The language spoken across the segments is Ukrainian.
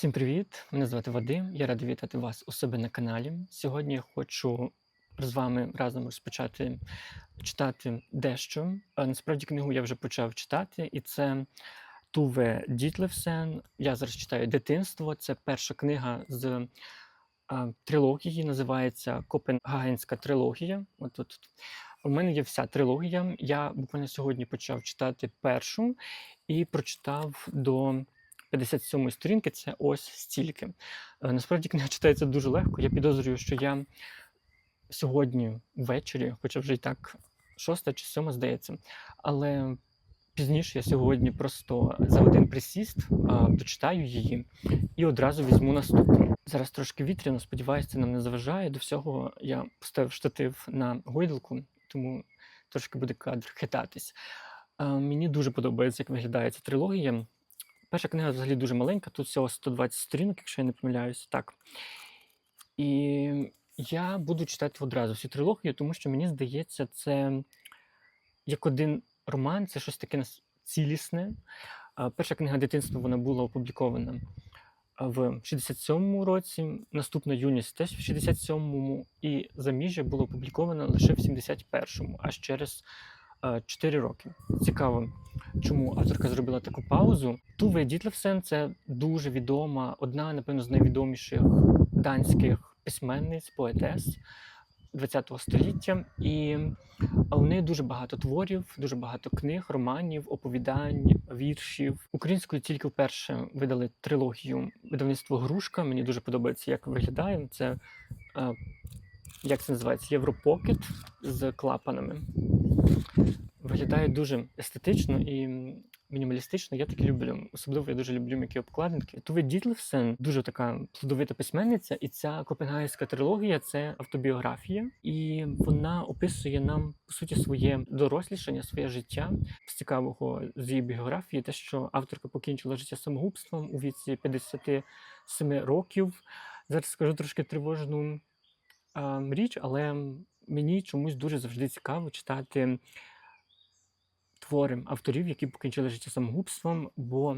Всім привіт! Мене звати Вадим. Я радий вітати вас у себе на каналі. Сьогодні я хочу з вами разом розпочати читати дещо. Е, Насправді книгу я вже почав читати, і це Туве Дітлевсен. Я зараз читаю дитинство. Це перша книга з е, трилогії, називається Копенгагенська трилогія. От тут. У мене є вся трилогія. Я буквально сьогодні почав читати першу і прочитав до 57 сторінки це ось стільки. Е, Насправді книга читається дуже легко. Я підозрюю, що я сьогодні ввечері, хоча вже і так шоста чи сьома, здається, але пізніше я сьогодні просто за один присіст дочитаю її і одразу візьму наступну. Зараз трошки вітряно, сподіваюся, це нам не заважає. До всього я поставив штатив на гойдалку, тому трошки буде кадр хитатись. А, Мені дуже подобається, як виглядає ця трилогія. Перша книга взагалі дуже маленька, тут всього 120 сторінок, якщо я не помиляюся. Так. І я буду читати одразу всю трилогію, тому що мені здається, це як один роман, це щось таке цілісне. Перша книга дитинства вона була опублікована в 67-му році, наступна юність теж в 67-му, і заміжжя було опубліковано лише в 71-му, аж через 4 роки. Цікаво, чому авторка зробила таку паузу. Туве Дітлевсен це дуже відома, одна, напевно, з найвідоміших данських письменниць, поетес ХХ століття. І у неї дуже багато творів, дуже багато книг, романів, оповідань, віршів. Українською тільки вперше видали трилогію видавництво Грушка. Мені дуже подобається, як виглядає. Це е, як це називається? Європокет з клапанами. Виглядає дуже естетично і мінімалістично. Я таке люблю. Особливо я дуже люблю м'які обкладинки. Туве Дітлевсен дуже така плодовита письменниця, і ця копенгагенська трилогія це автобіографія, і вона описує нам по суті своє дорослішання, своє життя. З цікавого з її біографії, те, що авторка покінчила життя самогубством у віці 57 років. Зараз скажу трошки тривожну річ, але мені чомусь дуже завжди цікаво читати твори авторів, які покінчили життя самогубством, бо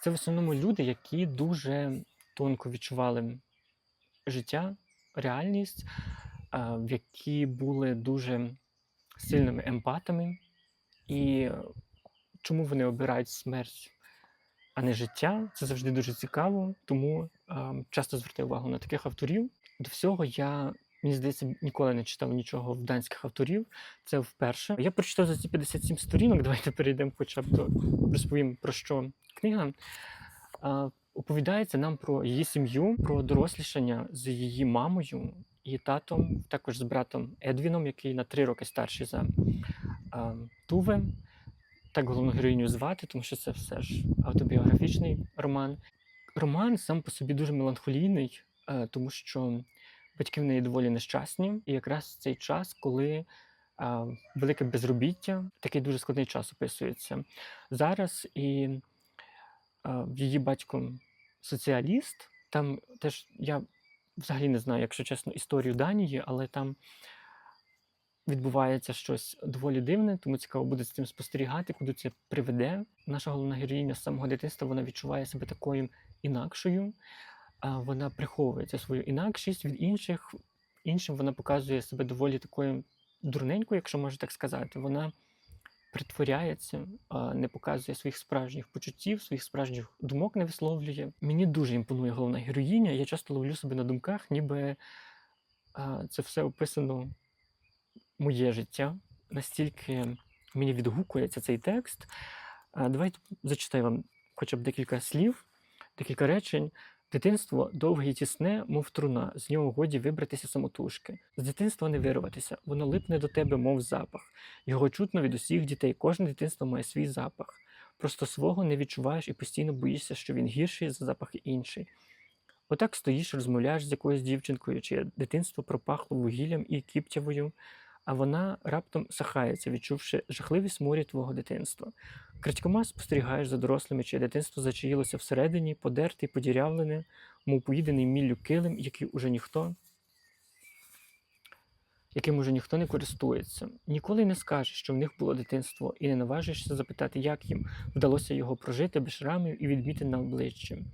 це в основному люди, які дуже тонко відчували життя, реальність, які були дуже сильними емпатами. І чому вони обирають смерть, а не життя? Це завжди дуже цікаво, тому часто звертаю увагу на таких авторів. До всього я. Мені здається, ніколи не читав нічого в данських авторів. Це вперше. Я прочитав за ці 57 сторінок. Давайте перейдемо хоча б до розповім про що книга. А, Оповідається нам про її сім'ю, про дорослішання з її мамою і татом, також з братом Едвіном, який на три роки старший за а, Туве. Так головну героїню звати, тому що це все ж автобіографічний роман. Роман сам по собі дуже меланхолійний, тому що батьки в неї доволі нещасні, і якраз цей час, коли велике безробіття, такий дуже складний час описується зараз. І її батько соціаліст. Там теж я взагалі не знаю, якщо чесно, історію Данії, але там відбувається щось доволі дивне, тому цікаво буде з цим спостерігати, куди це приведе. Наша головна героїня з самого дитинства вона відчуває себе такою інакшою. А вона приховує цю свою інакшість від інших. Іншим вона показує себе доволі такою дурненькою, якщо можна так сказати. Вона притворяється, не показує своїх справжніх почуттів, своїх справжніх думок не висловлює. Мені дуже імпонує головна героїня. Я часто ловлю себе на думках, ніби це все описано моє життя. Настільки мені відгукується цей текст. Давайте зачитаю вам хоча б декілька слів, декілька речень. Дитинство довге й тісне, мов труна, з нього годі вибратися самотужки. З дитинства не вирватися, воно липне до тебе, мов запах. Його чутно від усіх дітей. Кожне дитинство має свій запах. Просто свого не відчуваєш і постійно боїшся, що він гірший за запах інший. Отак стоїш, розмовляєш з якоюсь дівчинкою, чиє дитинство пропахло вугіллям і кіптявою, а вона раптом сахається, відчувши жахливий сморід твого дитинства. Крадькома спостерігаєш за дорослими, чиє дитинство зачаїлося всередині, подертий, подірявлене, мов поїдений міллю килим, який уже ніхто, яким уже ніхто не користується. Ніколи не скажеш, що в них було дитинство, і не наважишся запитати, як їм вдалося його прожити без шрамів і відмітин на обличчі.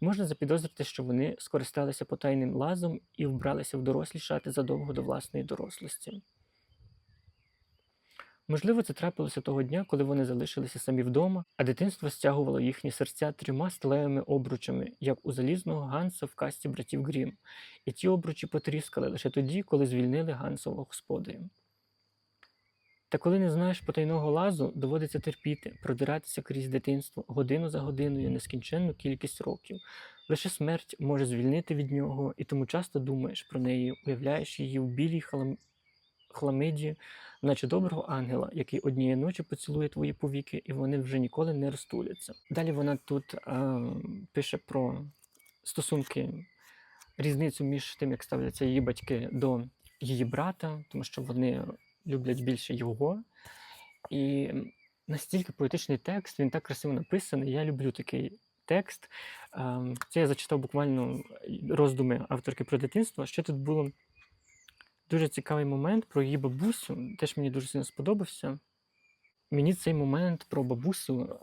Можна запідозрити, що вони скористалися потайним лазом і вбралися в дорослі шати задовго до власної дорослості. Можливо, це трапилося того дня, коли вони залишилися самі вдома, а дитинство стягувало їхні серця трьома сталевими обручами, як у залізного Ганса в касті братів Грім, і ті обручі потріскали лише тоді, коли звільнили Гансового господаря. Та коли не знаєш потайного лазу, доводиться терпіти, продиратися крізь дитинство годину за годиною нескінченну кількість років. Лише смерть може звільнити від нього, і тому часто думаєш про неї, уявляєш її в білій халам... хламиді, наче доброго ангела, який однієї ночі поцілує твої повіки, і вони вже ніколи не розтуляться. Далі вона тут е, пише про стосунки, різницю між тим, як ставляться її батьки до її брата, тому що вони люблять більше його. І настільки поетичний текст, він так красиво написаний. Я люблю такий текст. Ем, Це я зачитав буквально роздуми авторки про дитинство. Ще тут було дуже цікавий момент про її бабусю. Теж мені дуже сильно сподобався. Мені цей момент про бабусю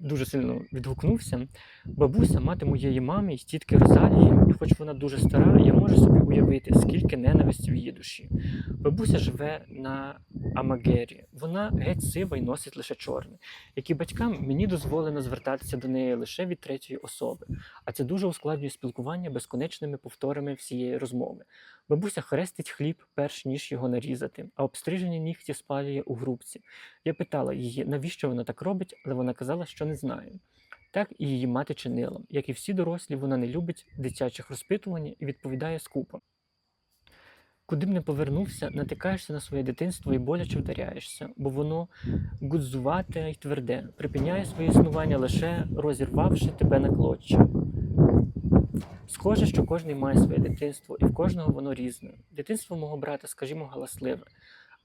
дуже сильно відгукнувся. Бабуся, мати моєї мами і тітки Розалії, і хоч вона дуже стара, я можу собі уявити, скільки ненависті в її душі. Бабуся живе на Амагері. Вона геть сива і носить лише чорне. Як і батькам, мені дозволено звертатися до неї лише від третьої особи, а це дуже ускладнює спілкування безконечними повторами всієї розмови. Бабуся хрестить хліб, перш ніж його нарізати, а обстрижені нігті спалює у грубці. Я питала її, навіщо вона так робить, але вона казала, що не знає. Так і її мати чинила. Як і всі дорослі, вона не любить дитячих розпитувань і відповідає скупо. Куди б не повернувся, натикаєшся на своє дитинство і боляче вдаряєшся, бо воно гудзувате й тверде, припиняє своє існування лише розірвавши тебе на клоччя. Схоже, що кожен має своє дитинство, і в кожного воно різне. Дитинство мого брата, скажімо, галасливе,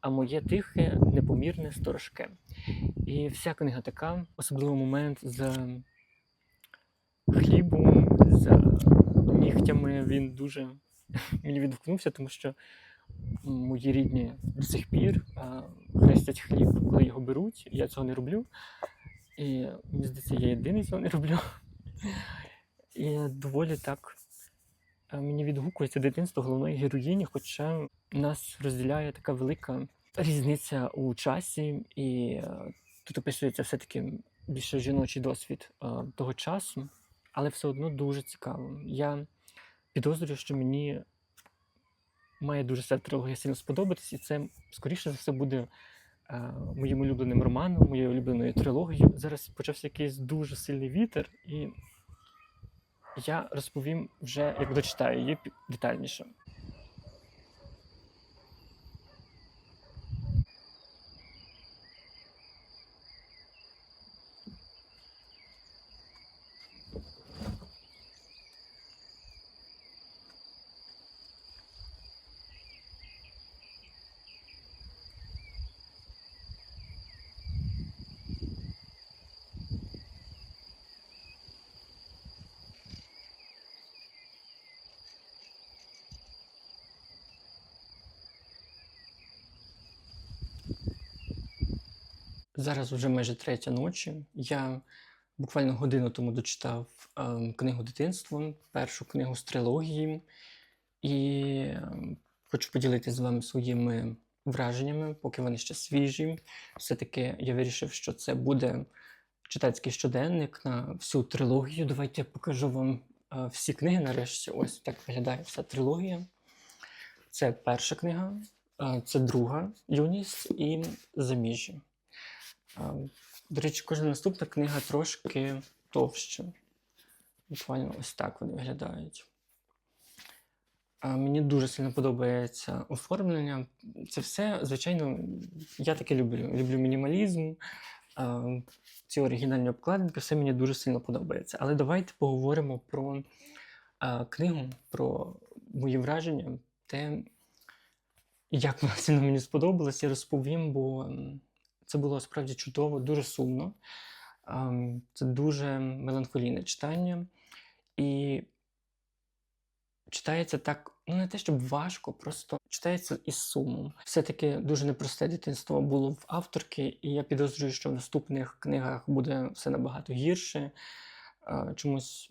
а моє тихе, непомірне, сторожке. І вся книга така, особливо момент з хлібом, з нігтями, він дуже мені відгукнувся, тому що мої рідні до сих пір хрестять хліб, коли його беруть. Я цього не роблю. І мені здається, я єдиний цього не роблю. І доволі так мені відгукується дитинство головної героїні, хоча нас розділяє така велика різниця у часі, і тут описується все-таки більше жіночий досвід того часу, але все одно дуже цікаво. Я підозрюю, що мені має дуже ця трилогія сильно сподобатись, і це, скоріше за все, буде е, моїм улюбленим романом, моєю улюбленою трилогією. Зараз почався якийсь дуже сильний вітер, і я розповім вже, як дочитаю її детальніше. Зараз вже майже третя ночі. Я буквально годину тому дочитав ем, книгу дитинства, першу книгу з трилогії, і ем, хочу поділитися з вами своїми враженнями, поки вони ще свіжі. Все-таки я вирішив, що це буде читацький щоденник на всю трилогію. Давайте я покажу вам е, всі книги нарешті. Ось так виглядає вся трилогія. Це перша книга, е, це друга юність і заміжжя. До речі, кожна наступна книга трошки товща. Буквально ось так вони виглядають. Мені дуже сильно подобається оформлення. Це все, звичайно, я таке люблю. Люблю мінімалізм, ці оригінальні обкладинки, все мені дуже сильно подобається. Але давайте поговоримо про книгу, про мої враження, те, як вона сильно мені сподобалась, я розповім, бо це було справді чудово, дуже сумно. Ем, Це дуже меланхолійне читання. І читається так, ну не те, щоб важко, просто читається із сумом. Все-таки дуже непросте дитинство було в авторки, і я підозрюю, що в наступних книгах буде все набагато гірше. Е, Чомусь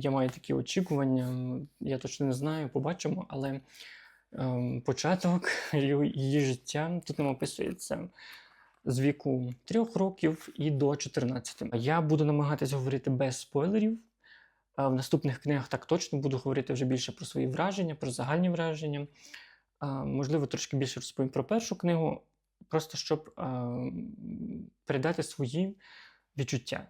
я маю такі очікування, я точно не знаю, побачимо, але ем, початок її життя тут нам описується з віку 3 років і до 14. Я буду намагатися говорити без спойлерів. В наступних книгах так точно буду говорити вже більше про свої враження, про загальні враження. Можливо, трошки більше розповім про першу книгу, просто щоб передати свої відчуття.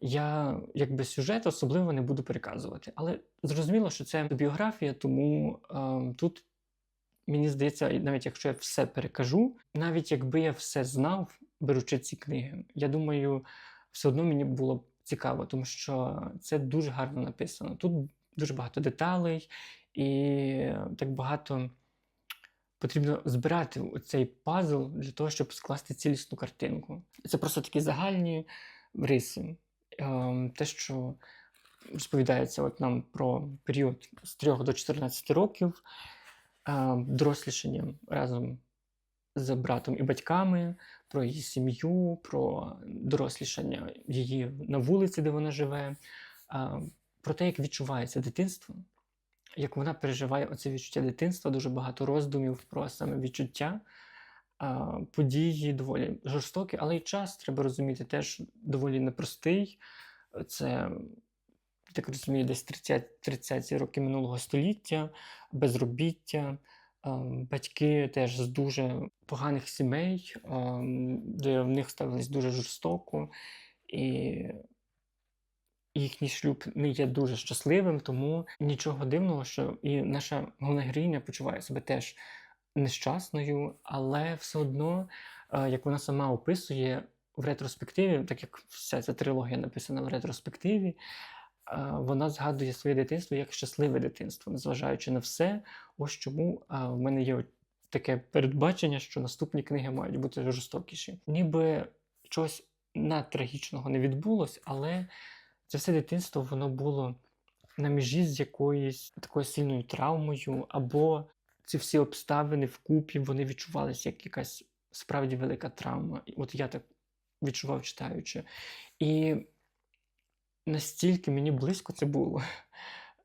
Я якби сюжет особливо не буду переказувати, але зрозуміло, що це біографія, тому а, тут мені здається, навіть якщо я все перекажу, навіть якби я все знав, беручи ці книги, я думаю, все одно мені було б цікаво, тому що це дуже гарно написано. Тут дуже багато деталей, і так багато потрібно збирати цей пазл для того, щоб скласти цілісну картинку. Це просто такі загальні риси. Ем, Те, що розповідається от нам про період з 3 до 14 років, дорослішання разом з братом і батьками, про її сім'ю, про дорослішання її на вулиці, де вона живе, про те, як відчувається дитинство, як вона переживає оце відчуття дитинства, дуже багато роздумів про саме відчуття. Події доволі жорстокі, але й час треба розуміти теж доволі непростий. Це, так розумію, десь 30, 30 роки минулого століття, безробіття, Ем, Батьки теж з дуже поганих сімей, ем, де в них ставились дуже жорстоко, і їхній шлюб не є дуже щасливим, тому нічого дивного, що і наша головна героїня почуває себе теж нещасною, але все одно, е, як вона сама описує в ретроспективі, так як вся ця трилогія написана в ретроспективі, вона згадує своє дитинство як щасливе дитинство, незважаючи на все. Ось чому в мене є таке передбачення, що наступні книги мають бути жорстокіші. Ніби чогось надтрагічного не відбулось, але це все дитинство воно було на межі з якоюсь такою сильною травмою, або ці всі обставини вкупі вони відчувалися як якась справді велика травма. От я так відчував читаючи. І настільки мені близько це було.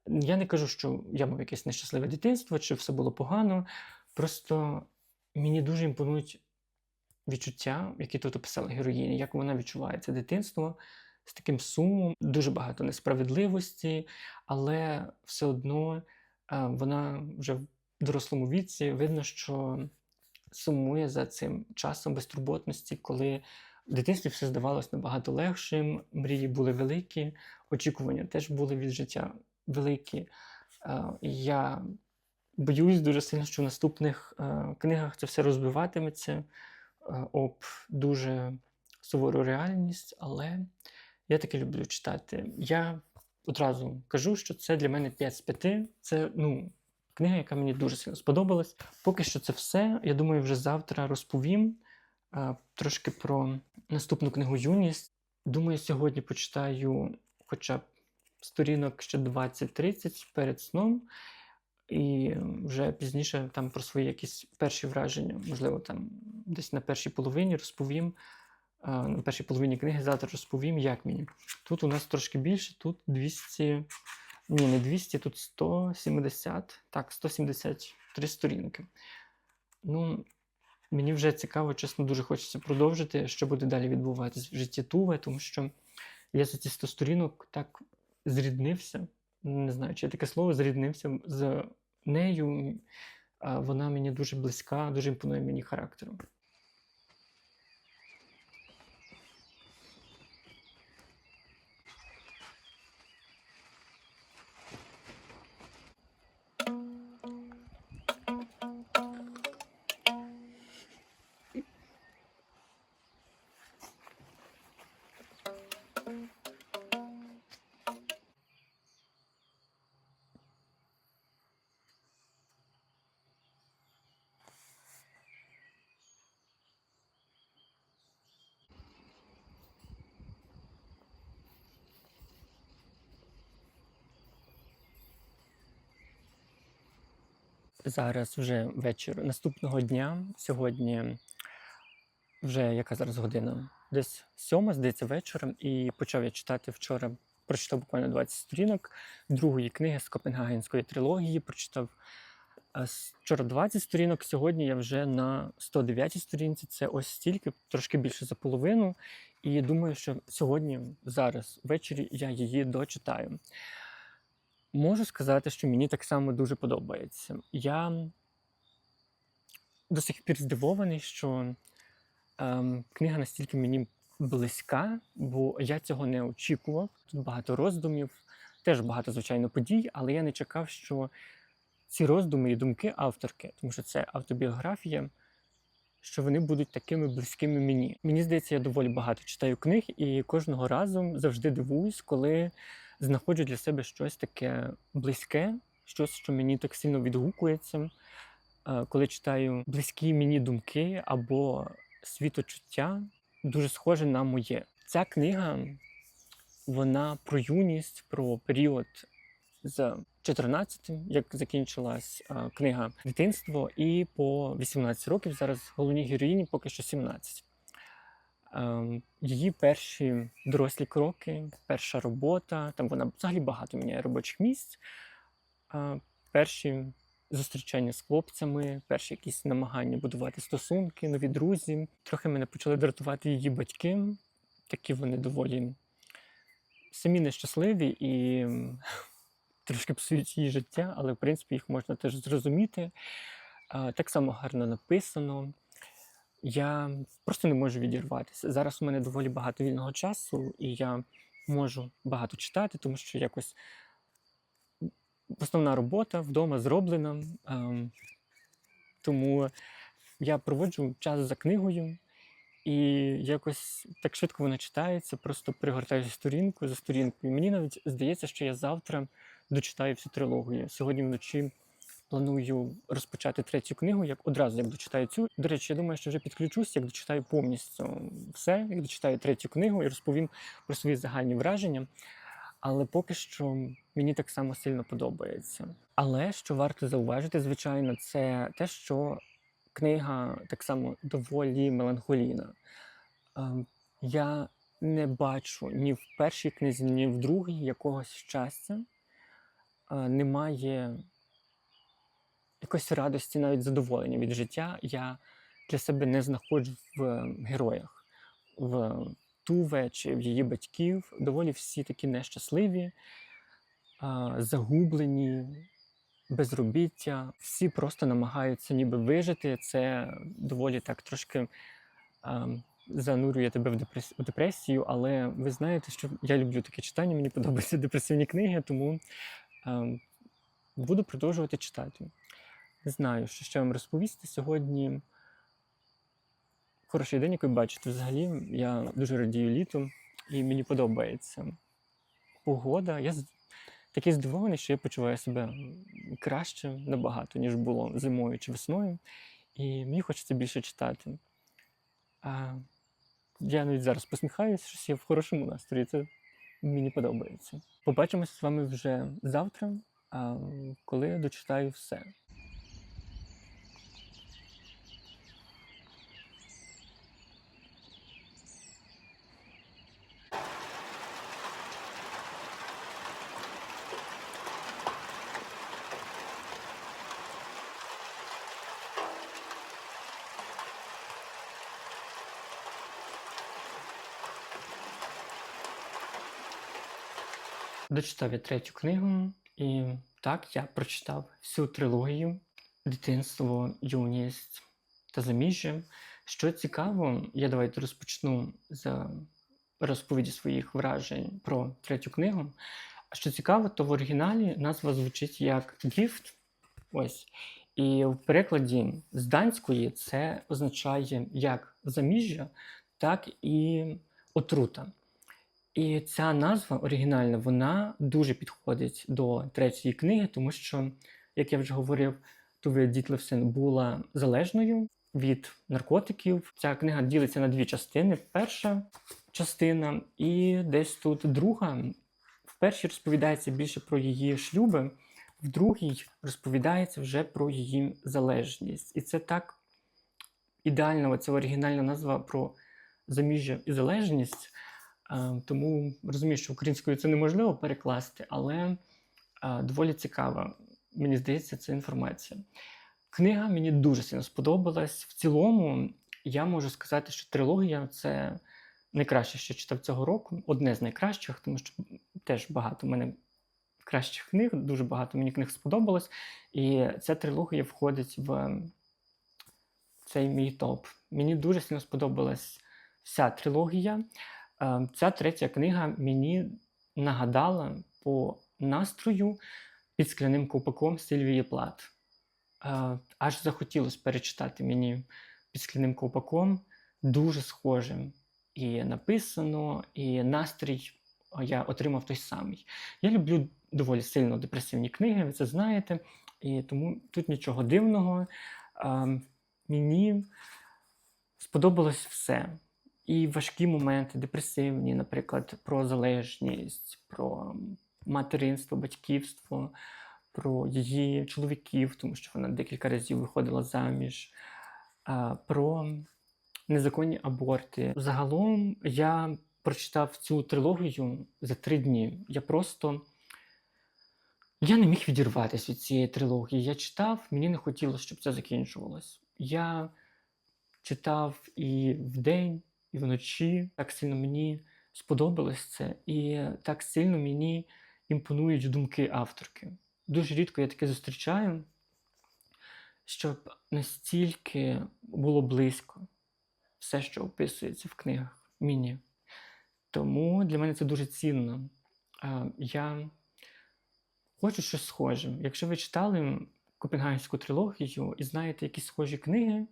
Я не кажу, що я мав якесь нещасливе дитинство, чи все було погано. Просто мені дуже імпонують відчуття, які тут описала героїня, як вона відчуває це дитинство з таким сумом, дуже багато несправедливості, але все одно е, вона вже в дорослому віці видно, що сумує за цим часом безтурботності, коли в дитинстві все здавалось набагато легшим, мрії були великі, очікування теж були від життя великі. Е, Я боюсь дуже сильно, що в наступних е, книгах це все розбиватиметься е, об дуже сувору реальність, але я таки люблю читати. Я одразу кажу, що це для мене 5 з 5. Це ну, книга, яка мені дуже сильно сподобалась. Поки що це все. Я думаю, вже завтра розповім трошки про наступну книгу Юність. Думаю, сьогодні почитаю хоча б сторінок ще 20-30 перед сном. І вже пізніше там про свої якісь перші враження, можливо, там десь на першій половині розповім. На першій половині книги завтра розповім, як мені. Тут у нас трошки більше, тут 200, ні, не 200, тут 170, так, 173 сторінки. Ну, мені вже цікаво, чесно, дуже хочеться продовжити, що буде далі відбуватись в житті Туве, тому що я за ці 100 сторінок так зріднився. Не знаю, чи є таке слово зріднився з нею. Вона мені дуже близька, дуже імпонує мені характером. Зараз вже вечір наступного дня. Сьогодні вже яка зараз година? Десь сьома, здається, вечором. І почав я читати вчора прочитав буквально 20 сторінок другої книги з Копенгагенської трилогії. Прочитав е, вчора 20 сторінок. Сьогодні я вже на 109 сторінці. Це ось стільки, трошки більше за половину. І думаю, що сьогодні, зараз, ввечері, я її дочитаю. Можу сказати, що мені так само дуже подобається. Я до сих пір здивований, що ем, книга настільки мені близька, бо я цього не очікував. Тут багато роздумів, теж багато, звичайно, подій, але я не чекав, що ці роздуми і думки авторки, тому що це автобіографія, що вони будуть такими близькими мені. Мені здається, я доволі багато читаю книг, і кожного разу завжди дивуюсь, коли знаходжу для себе щось таке близьке, щось, що мені так сильно відгукується. Е, Коли читаю близькі мені думки або світочуття, дуже схоже на моє. Ця книга вона про юність, про період з 14, як закінчилась е, книга дитинство, і по 18 років зараз головній героїні поки що 17. Ем, Її перші дорослі кроки, перша робота, там вона взагалі багато міняє робочих місць. Е, Перші зустрічання з хлопцями, перші якісь намагання будувати стосунки, нові друзі. Трохи мене почали дратувати її батьки. Такі вони доволі самі нещасливі і трошки псують її життя, але в принципі їх можна теж зрозуміти. Так само гарно написано. Я просто не можу відірватися. Зараз у мене доволі багато вільного часу, і я можу багато читати, тому що якось основна робота вдома зроблена. ем, Тому я проводжу час за книгою, і якось так швидко вона читається, просто пригортаю сторінку за сторінкою. Мені навіть здається, що я завтра дочитаю всю трилогію. Сьогодні вночі планую розпочати третю книгу, як одразу як дочитаю цю. До речі, я думаю, що вже підключусь, як дочитаю повністю все, як дочитаю третю книгу і розповім про свої загальні враження. Але поки що мені так само сильно подобається. Але що варто зауважити, звичайно, це те, що книга так само доволі меланхолійна. Ем, Я не бачу ні в першій книзі, ні в другій якогось щастя. Е, Немає якоїсь радості, навіть задоволення від життя. Я для себе не знаходжу в е, героях. В Туве чи в її батьків доволі всі такі нещасливі, загублені, безробіття. Всі просто намагаються ніби вижити. Це доволі так трошки занурює тебе в, депрес... в депресію. Але ви знаєте, що я люблю таке читання, мені подобаються депресивні книги, тому а, буду продовжувати читати. Не знаю, що ще вам розповісти сьогодні. Хороший день, як ви бачите, взагалі я дуже радію літу і мені подобається погода. Я такий здивований, що я почуваю себе краще набагато, ніж було зимою чи весною. І мені хочеться більше читати. А я навіть зараз посміхаюся, що я в хорошому настрої. Це мені подобається. Побачимося з вами вже завтра, коли я дочитаю все. Дочитав я третю книгу, і так, я прочитав всю трилогію Дитинство, юність та заміжжя. Що цікаво, я давайте розпочну з розповіді своїх вражень про третю книгу. А що цікаво, то в оригіналі назва звучить як Gift. Ось. І в перекладі з данської це означає як заміжжя, так і отрута. І ця назва оригінальна, вона дуже підходить до третьої книги, тому що, як я вже говорив, Туве Дітлевсен була залежною від наркотиків. Ця книга ділиться на дві частини. Перша частина, і десь тут друга. В першій розповідається більше про її шлюби, в другій розповідається вже про її залежність. І це так ідеальна оця оригінальна назва про заміжжя і залежність. Е, Тому розумію, що українською це неможливо перекласти, але е, доволі цікава, мені здається, ця інформація. Книга мені дуже сильно сподобалась. В цілому, я можу сказати, що трилогія це найкраще, що читав цього року. Одне з найкращих, тому що теж багато в мене кращих книг, дуже багато мені книг сподобалось. І ця трилогія входить в цей мій топ. Мені дуже сильно сподобалась вся трилогія. Е, Ця третя книга мені нагадала по настрою під скляним ковпаком Сильвії Плат. Е, Аж захотілося перечитати мені під скляним ковпаком. Дуже схожим. І написано, і настрій я отримав той самий. Я люблю доволі сильно депресивні книги, ви це знаєте, і тому тут нічого дивного. Е, Мені сподобалось все. І важкі моменти, депресивні, наприклад, про залежність, про материнство, батьківство, про її чоловіків, тому що вона декілька разів виходила заміж, про незаконні аборти. Загалом я прочитав цю трилогію за три дні. Я просто я не міг відірватися від цієї трилогії. Я читав, мені не хотілося, щоб це закінчувалось. Я читав і вдень, і вночі. Так сильно мені сподобалось це, і так сильно мені імпонують думки авторки. Дуже рідко я таке зустрічаю, щоб настільки було близько все, що описується в книгах мені. Тому для мене це дуже цінно. Я хочу щось схоже. Якщо ви читали Копенгагенську трилогію і знаєте якісь схожі книги,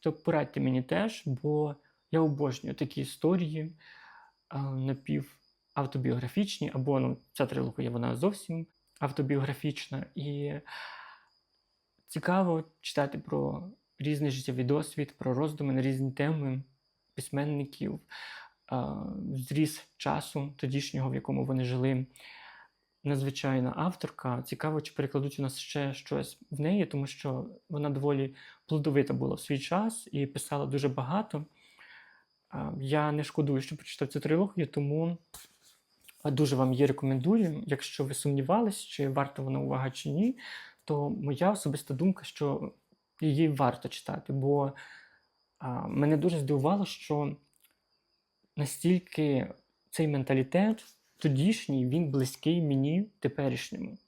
то порадьте мені теж, бо я обожнюю такі історії напівавтобіографічні, або ну, ця трилогія вона зовсім автобіографічна. І цікаво читати про різний життєвий досвід, про роздуми на різні теми письменників, зріз часу тодішнього, в якому вони жили. Надзвичайна авторка. Цікаво, чи перекладуть у нас ще щось в неї, тому що вона доволі плодовита була в свій час і писала дуже багато. А, Я не шкодую, що прочитав цю трилогію, тому дуже вам її рекомендую. Якщо ви сумнівались, чи варта вона увага чи ні, то моя особиста думка, що її варто читати, бо мене дуже здивувало, що настільки цей менталітет тодішній, він близький мені теперішньому.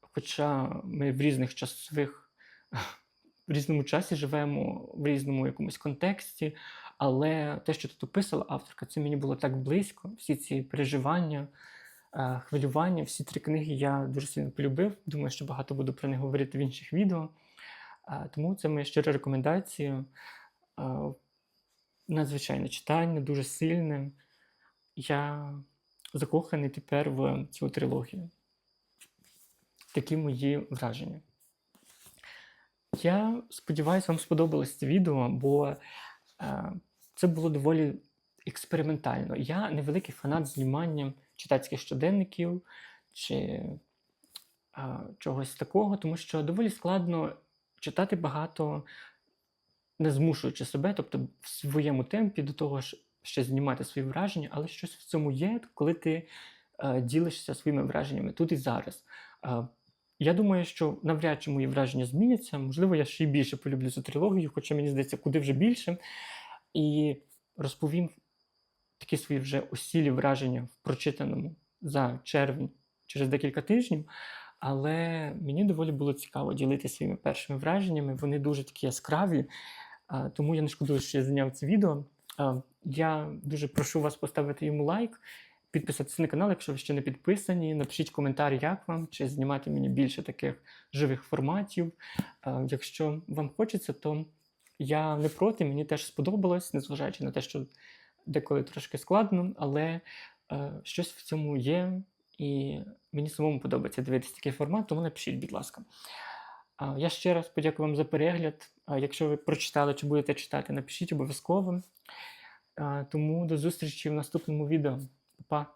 Хоча ми в різних часових, в різному часі живемо, в різному якомусь контексті, але те, що тут описала авторка, це мені було так близько. Всі ці переживання, е, хвилювання, всі три книги я дуже сильно полюбив. Думаю, що багато буду про них говорити в інших відео. Е, Тому це моя щира рекомендація. Е, Надзвичайне читання, дуже сильне. Я закоханий тепер в цю трилогію. Такі мої враження. Я сподіваюся, вам сподобалось це відео, бо це було доволі експериментально. Я невеликий фанат знімання читацьких щоденників чи е, чогось такого, тому що доволі складно читати багато, не змушуючи себе, тобто в своєму темпі до того ж ще знімати свої враження, але щось в цьому є, коли ти е, ділишся своїми враженнями тут і зараз. Я думаю, що навряд чи мої враження зміняться. Можливо, я ще й більше полюблю цю трилогію, хоча мені здається, куди вже більше. І розповім такі свої вже осілі враження в прочитаному за червень через декілька тижнів. Але мені доволі було цікаво ділитися своїми першими враженнями. Вони дуже такі яскраві, тому я не шкодую, що я зняв це відео. Я дуже прошу вас поставити йому лайк, підписатися на канал, якщо ви ще не підписані. Напишіть коментар, як вам, чи знімати мені більше таких живих форматів. Якщо вам хочеться, то я не проти, мені теж сподобалось, незважаючи на те, що деколи трошки складно, але е, щось в цьому є, і мені самому подобається дивитися такий формат, тому напишіть, будь ласка. Я ще раз подякую вам за перегляд. Якщо ви прочитали чи будете читати, напишіть обов'язково. Тому до зустрічі в наступному відео. Pa.